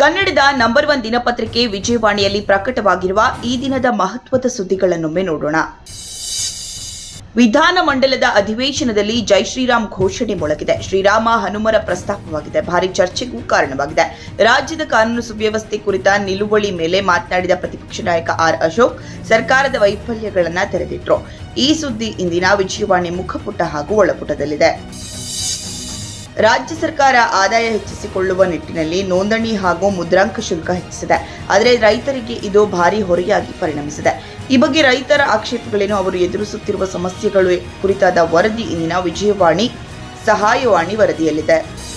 ಕನ್ನಡದ number one ದಿನಪತ್ರಿಕೆ ವಿಜಯವಾಣಿಯಲ್ಲಿ ಪ್ರಕಟವಾಗಿರುವ ಈ ದಿನದ ಮಹತ್ವದ ಸುದ್ದಿಗಳನ್ನೊಮ್ಮೆ ನೋಡೋಣ. ವಿಧಾನ ಮಂಡಲದ ಅಧಿವೇಶನದಲ್ಲಿ ಜೈ ಶ್ರೀರಾಮ್ ಘೋಷಣೆ ಮೊಳಗಿದೆ. ಶ್ರೀರಾಮ ಹನುಮರ ಪ್ರಸ್ತಾಪವಾಗಿದೆ. ಭಾರಿ ಚರ್ಚೆಗೂ ಕಾರಣವಾಗಿದೆ. ರಾಜ್ಯದ ಕಾನೂನು ಸುವ್ಯವಸ್ಥೆ ಕುರಿತ ನಿಲುವಳಿ ಮೇಲೆ ಮಾತನಾಡಿದ ಪ್ರತಿಪಕ್ಷ ನಾಯಕ ಆರ್ ಅಶೋಕ್, ಸರ್ಕಾರದ ವೈಫಲ್ಯಗಳನ್ನು ತೆರೆದಿಟ್ರು. ಈ ಸುದ್ದಿ ಇಂದಿನ ವಿಜಯವಾಣಿ ಮುಖಪುಟ ಹಾಗೂ ಒಳಪುಟದಲ್ಲಿದೆ. ರಾಜ್ಯ ಸರ್ಕಾರ ಆದಾಯ ಹೆಚ್ಚಿಸಿಕೊಳ್ಳುವ ನಿಟ್ಟಿನಲ್ಲಿ ನೋಂದಣಿ ಹಾಗೂ ಮುದ್ರಾಂಕ ಶುಲ್ಕ ಹೆಚ್ಚಿಸಿದೆ. ಆದರೆ ರೈತರಿಗೆ ಇದು ಭಾರಿ ಹೊರೆಯಾಗಿ ಪರಿಣಮಿಸಿದೆ. ಈ ಬಗ್ಗೆ ರೈತರ ಆಕ್ಷೇಪಗಳೇನು? ಅವರು ಎದುರಿಸುತ್ತಿರುವ ಸಮಸ್ಯೆಗಳು ಕುರಿತಾದ ವರದಿ ಇಂದಿನ ವಿಜಯವಾಣಿ, ಸಹಾಯವಾಣಿ ವರದಿಯಲ್ಲಿದೆ.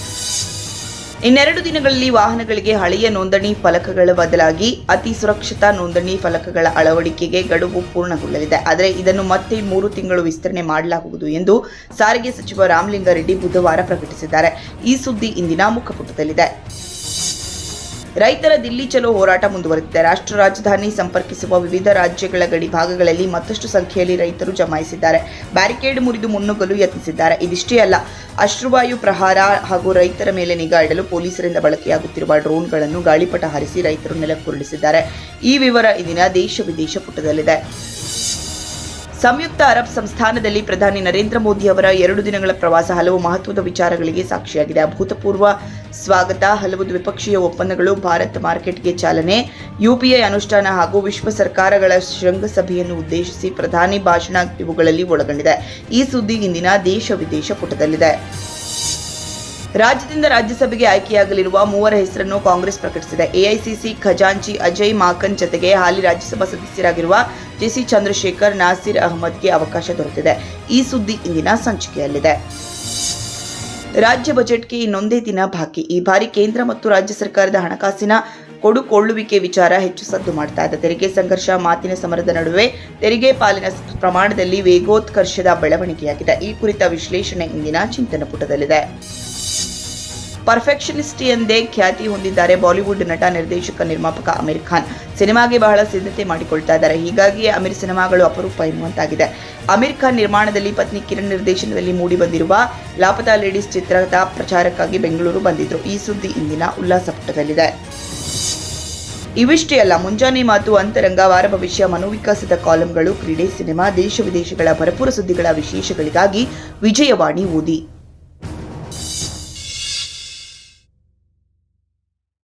ಇನ್ನೆರಡು ದಿನಗಳಲ್ಲಿ ವಾಹನಗಳಿಗೆ ಹಳೆಯ ನೋಂದಣಿ ಫಲಕಗಳ ಬದಲಾಗಿ ಅತಿ ಸುರಕ್ಷತಾ ನೋಂದಣಿ ಫಲಕಗಳ ಅಳವಡಿಕೆಗೆ ಗಡುವು ಪೂರ್ಣಗೊಳ್ಳಲಿದೆ. ಆದರೆ ಇದನ್ನು ಮತ್ತೆ ಮೂರು ತಿಂಗಳು ವಿಸ್ತರಣೆ ಮಾಡಲಾಗುವುದು ಎಂದು ಸಾರಿಗೆ ಸಚಿವ ರಾಮಲಿಂಗಾರೆಡ್ಡಿ ಬುಧವಾರ ಪ್ರಕಟಿಸಿದ್ದಾರೆ. ಈ ಸುದ್ದಿ ಇಂದಿನ ಮುಖಪುಟದಲ್ಲಿದೆ. ರೈತರ ದಿಲ್ಲಿ ಚಲೋ ಹೋರಾಟ ಮುಂದುವರೆದಿದೆ. ರಾಷ್ಟ್ರ ರಾಜಧಾನಿ ಸಂಪರ್ಕಿಸುವ ವಿವಿಧ ರಾಜ್ಯಗಳ ಗಡಿ ಭಾಗಗಳಲ್ಲಿ ಮತ್ತಷ್ಟು ಸಂಖ್ಯೆಯಲ್ಲಿ ರೈತರು ಜಮಾಯಿಸಿದ್ದಾರೆ. ಬ್ಯಾರಿಕೇಡ್ ಮುರಿದು ಮುನ್ನುಗ್ಗಲು ಯತ್ನಿಸಿದ್ದಾರೆ. ಇದಿಷ್ಟೇ ಅಲ್ಲ, ಅಶ್ರುವಾಯು ಪ್ರಹಾರ ಹಾಗೂ ರೈತರ ಮೇಲೆ ನಿಗಾ ಇಡಲು ಪೊಲೀಸರಿಂದ ಬಳಕೆಯಾಗುತ್ತಿರುವ ಡ್ರೋನ್ಗಳನ್ನು ಗಾಳಿಪಟ ಹಾರಿಸಿ ರೈತರು ನೆಲಕ್ಕುರುಳಿಸಿದ್ದಾರೆ. ಈ ವಿವರ ಇದಿನ ದೇಶ ವಿದೇಶ ಪುಟದಲ್ಲಿದೆ. ಸಂಯುಕ್ತ ಅರಬ್ ಸಂಸ್ಥಾನದಲ್ಲಿ ಪ್ರಧಾನಿ ನರೇಂದ್ರ ಮೋದಿ ಅವರ ಎರಡು ದಿನಗಳ ಪ್ರವಾಸ ಹಲವು ಮಹತ್ವದ ವಿಚಾರಗಳಿಗೆ ಸಾಕ್ಷಿಯಾಗಿದೆ. ಅಭೂತಪೂರ್ವ ಸ್ವಾಗತ. ಹಲವು ದ್ವಿಪಕ್ಷೀಯ ಒಪ್ಪಂದಗಳು ಭಾರತ್ ಮಾರ್ಕೆಟ್ಗೆ ಚಾಲನೆ. ಯುಪಿಐ ಅನುಷ್ಠಾನ ಹಾಗೂ ವಿಶ್ವ ಸರ್ಕಾರಗಳ ಶೃಂಗಸಭೆಯನ್ನು ಉದ್ದೇಶಿಸಿ ಪ್ರಧಾನಿ ಭಾಷಣ ಇವುಗಳಲ್ಲಿ ಒಳಗೊಂಡಿದೆ. ಈ ಸುದ್ದಿ ಇಂದಿನ ದೇಶ ವಿದೇಶ ಪುಟದಲ್ಲಿದೆ. ರಾಜ್ಯದಿಂದ ರಾಜ್ಯಸಭೆಗೆ ಆಯ್ಕೆಯಾಗಲಿರುವ ಮೂವರ ಹೆಸರನ್ನು ಕಾಂಗ್ರೆಸ್ ಪ್ರಕಟಿಸಿದೆ. ಎಐಸಿಸಿ ಖಜಾಂಚಿ ಅಜಯ್ ಮಾಕನ್ ಜತೆಗೆ ಹಾಲಿ ರಾಜ್ಯಸಭಾ ಸದಸ್ಯರಾಗಿರುವ ಜೆಸಿ ಚಂದ್ರಶೇಖರ್, ನಾಸಿರ್ ಅಹಮದ್ಗೆ ಅವಕಾಶ ದೊರೆತಿದೆ. ಈ ಸುದ್ದಿ ಇಂದಿನ ಸಂಚಿಕೆಯಲ್ಲಿದೆ. ರಾಜ್ಯ ಬಜೆಟ್ಗೆ ಇನ್ನೊಂದೇ ದಿನ ಬಾಕಿ. ಈ ಬಾರಿ ಕೇಂದ್ರ ಮತ್ತು ರಾಜ್ಯ ಸರ್ಕಾರದ ಹಣಕಾಸಿನ ಕೊಡುಕೊಳ್ಳುವಿಕೆ ವಿಚಾರ ಹೆಚ್ಚು ಸದ್ದು ಮಾಡ್ತಾ ಇದೆ. ತೆರಿಗೆ ಸಂಘರ್ಷ, ಮಾತಿನ ಸಮರದ ನಡುವೆ ತೆರಿಗೆ ಪಾಲಿನ ಪ್ರಮಾಣದಲ್ಲಿ ವೇಗೋತ್ಕರ್ಷದ ಬೆಳವಣಿಗೆಯಾಗಿದೆ. ಈ ಕುರಿತ ವಿಶ್ಲೇಷಣೆ ಇಂದಿನ ಚಿಂತನ ಪುಟದಲ್ಲಿದೆ. ಪರ್ಫೆಕ್ಷನಿಸ್ಟ್ ಎಂದೇ ಖ್ಯಾತಿ ಹೊಂದಿದ್ದಾರೆ ಬಾಲಿವುಡ್ ನಟ, ನಿರ್ದೇಶಕ, ನಿರ್ಮಾಪಕ ಅಮೀರ್ ಖಾನ್. ಸಿನಿಮಾಗೆ ಬಹಳ ಸಿದ್ಧತೆ ಮಾಡಿಕೊಳ್ತಾ ಇದ್ದಾರೆ. ಹೀಗಾಗಿಯೇ ಅಮೀರ್ ಸಿನಿಮಾಗಳು ಅಪರೂಪ ಎನ್ನುವಂತಾಗಿದೆ. ಅಮೀರ್ ಖಾನ್ ನಿರ್ಮಾಣದಲ್ಲಿ ಪತ್ನಿ ಕಿರಣ್ ನಿರ್ದೇಶನದಲ್ಲಿ ಮೂಡಿ ಬಂದಿರುವ ಲಾಪತಾ ಲೇಡೀಸ್ ಚಿತ್ರದ ಪ್ರಚಾರಕ್ಕಾಗಿ ಬೆಂಗಳೂರು ಬಂದಿದ್ರು. ಈ ಸುದ್ದಿ ಇಂದಿನ ಉಲ್ಲಾಸ ಪುಟದಲ್ಲಿದೆ. ಇವಿಷ್ಟೇ ಅಲ್ಲ, ಮುಂಜಾನೆ ಮಾತು ಅಂತರಂಗ, ವಾರ ಭವಿಷ್ಯ, ಮನೋವಿಕಾಸದ ಕಾಲಂಗಳು, ಕ್ರೀಡೆ, ಸಿನಿಮಾ, ದೇಶ ವಿದೇಶಗಳ ಭರಪೂರ ಸುದ್ದಿಗಳ ವಿಶೇಷಗಳಿಗಾಗಿ ವಿಜಯವಾಣಿ ಓದಿ.